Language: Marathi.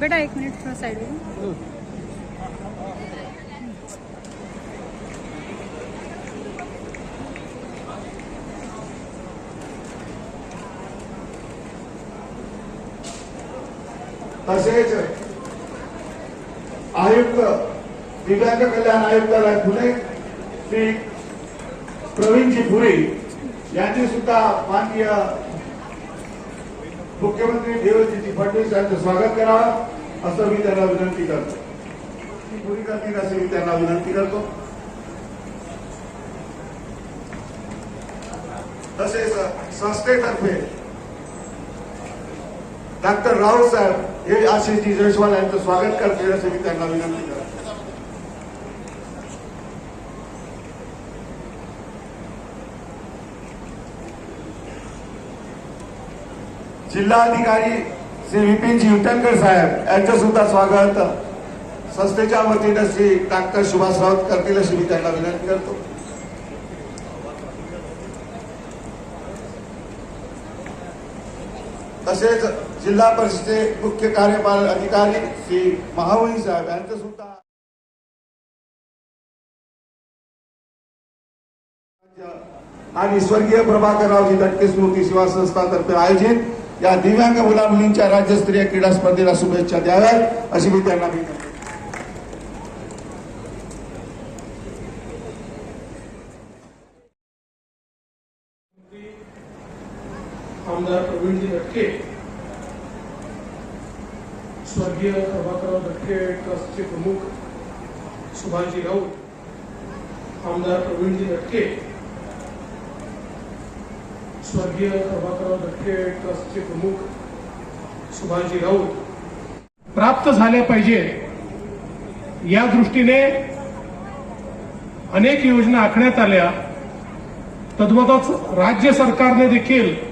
बेटा एक मिनिट थोडं साईड होऊन तसेच आयुक्त दिव्यांग कल्याण आयुक्तालय पुणे श्री प्रवीणजी पुरी यांची सुद्धा माननीय मुख्यमंत्री देवेंद्रजी फडणवीस यांचं स्वागत करावं असं मी त्यांना विनंती करतो. पुरी करतील असं मी त्यांना विनंती करतो. तसेच संस्थेतर्फे डॉक्टर राहुल साहेब हे आशिषजी जयस्वाल यांचं स्वागत करतील असं मी त्यांना विनंती करतो. जिल्हाधिकारी श्री विपिनजी विठणकर साहेब यांचं सुद्धा स्वागत. संस्थेच्या वतीनं श्री डॉक्टर सुभाष राऊत करतील अशी मी त्यांना विनंती करतो. तसेच जिल्हा परिषदेचे मुख्य कार्यपालन अधिकारी श्री महावळी साहेब यांचं सुद्धा आणि स्वर्गीय प्रभाकररावजी दटके स्मृती सेवा संस्थातर्फे आयोजित या दिव्यांग मुला मुलींच्या राज्यस्तरीय क्रीडा स्पर्धेला शुभेच्छा द्याव्यात अशी मी त्यांना विनंती आमदार प्रवीणजी दटके स्वर्गीय प्रभाकरराव दटके ट्रस्टचे प्रमुख सुभाषजी राऊत आमदार प्रवीणजी दटके स्वर्गीय प्रभाकरराव दटके ट्रस्टचे प्रमुख सुभाषजी राऊत प्राप्त झाल्या पाहिजे. या दृष्टीने अनेक योजना आखण्यात आल्या. तद्वतच राज्य सरकारने देखील